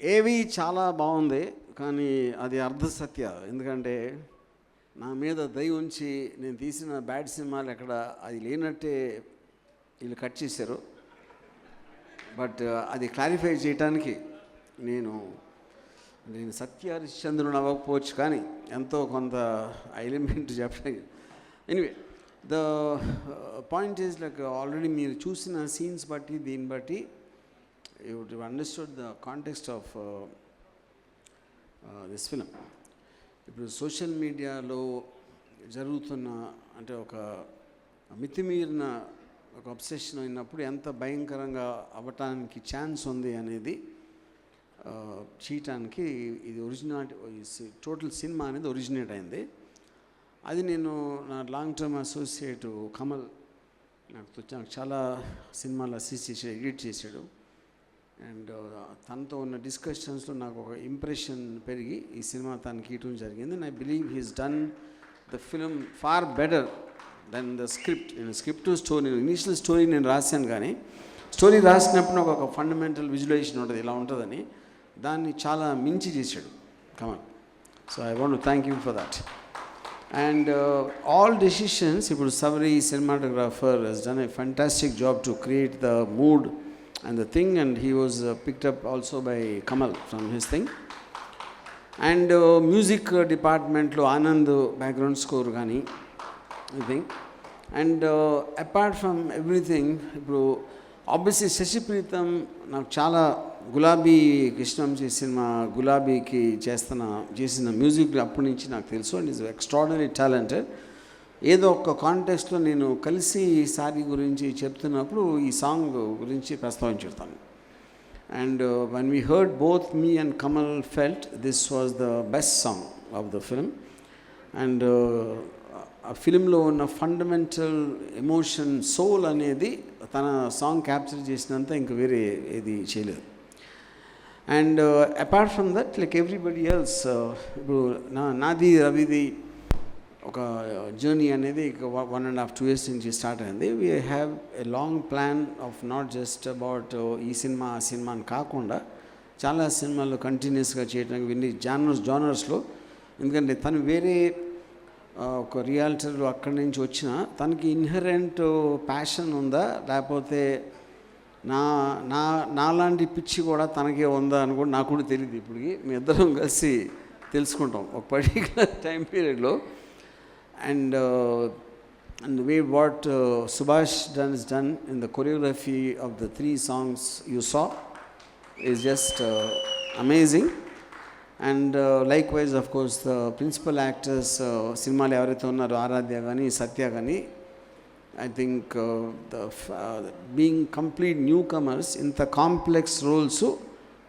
ఏవి చాలా బాగుంది కానీ అది అర్ధ సత్య. ఎందుకంటే నా మీద దయ ఉంచి నేను తీసిన బ్యాడ్ సినిమాలు ఎక్కడ అది లేనట్టే వీళ్ళు కట్ చేశారు. బట్ అది క్లారిఫై చేయడానికి నేను నేను సత్య హరిశ్చంద్రుని అవ్వకపోవచ్చు కానీ ఎంతో కొంత ఎలిమెంట్ చెప్పడానికి anyway the point is like already మీరు చూసిన సీన్స్ బట్టి దీన్ని బట్టి you understood the context of this film ఇప్పుడు సోషల్ మీడియాలో జరుగుతున్న అంటే ఒక మితిమీరిన ఒక అబ్సెషన్ అయినప్పుడు ఎంత భయంకరంగా అవ్వటానికి ఛాన్స్ ఉంది అనేది uh, చేయటానికి ఇది ఒరిజినాట్ టోటల్ సినిమా అనేది ఒరిజినేట్ అయింది. అది నేను నా లాంగ్ టర్మ్ అసోసియేట్ కమల్ నాకు నాకు చాలా సినిమాలు అసిస్ట్ చేసాడు ఎడిట్ చేశాడు. అండ్ uh, తనతో ఉన్న డిస్కషన్స్లో నాకు ఒక ఇంప్రెషన్ పెరిగి ఈ సినిమా తనకి ఇవ్వడం జరిగింది. And I believe he's done the film far better then the script నేను స్క్రిప్ట్ స్టోరీ ఇనిషియల్ స్టోరీ నేను రాశాను కానీ స్టోరీ రాసినప్పుడు నాకు ఒక ఫండమెంటల్ విజువలైజేషన్ ఉంటుంది. ఇలా ఉంటుందని దాన్ని చాలా మించి చేశాడు. Kamal so I want thank you for that and all decisions ఇప్పుడు సవరీ cinematographer he's done a fantastic job to create the mood and the thing and he was picked also by Kamal from his thing and music డిపార్ట్మెంట్లో Anand background score కానీ I think and apart from everything ఇప్పుడు obviously Sashi Preetham నాకు చాలా గులాబీ కృష్ణం cinema గులాబీకి చేస్తున్న చేసిన music అప్పటి నుంచి నాకు తెలుసు. అండ్ ఈజ్ ఎక్స్ట్రాడనరీ టాలెంటెడ్ ఏదో ఒక కాంటెస్ట్లో నేను కలిసి ఈ సారీ గురించి చెప్తున్నప్పుడు ఈ సాంగ్ గురించి ప్రస్తావించుతాను and one we heard both me and Kamal felt this was the best song of the film and ఆ ఫిలింలో ఉన్న ఫండమెంటల్ ఎమోషన్ సోల్ అనేది తన సాంగ్ క్యాప్చర్ చేసినంత ఇంక వేరే ఏది చేయలేదు. And apart from that like everybody else ఇప్పుడు నా నాది రవిది ఒక జర్నీ అనేది one and half two years నుంచి స్టార్ట్ అయింది. We have a long plan of not just about ఈ సినిమా ఆ సినిమా అని కాకుండా చాలా సినిమాలు కంటిన్యూస్గా చేయడానికి విన్ని జానర్స్ జానర్స్లో ఎందుకంటే తను వేరే ఒక రియాలిటర్ అక్కడి నుంచి వచ్చిన తనకి ఇన్హరెంట్ ప్యాషన్ ఉందా? లేకపోతే నా నా నాలాంటి పిచ్చి కూడా తనకే ఉందా అని కూడా నాకు కూడా తెలియదు ఇప్పటికి. మీ ఇద్దరం కలిసి తెలుసుకుంటాం. ఒక పర్టికులర్ టైం పీరియడ్లో and and and what Subhash what uh, Subhash done is done in the choreography of the three songs you saw and likewise of course the principal actors సినిమాలు ఎవరైతే ఉన్నారో ఆరాధ్య కానీ సత్య కానీ I think the being complete newcomers ఇంత complex roles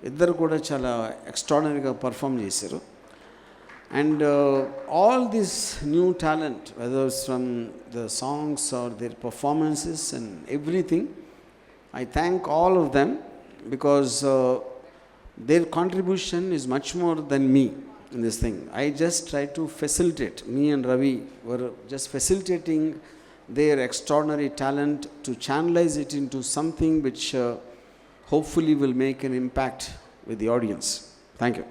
ఇద్దరు కూడా చాలా ఎక్స్ట్రాడనరీగా పర్ఫామ్ చేశారు And uh, all this new talent, whether it's from the songs or their performances and everything, I thank all of them because uh, their contribution is much more than me in this thing. I just try to facilitate, me and Ravi were just facilitating their extraordinary talent to channelize it into something which uh, hopefully will make an impact with the audience. Thank you.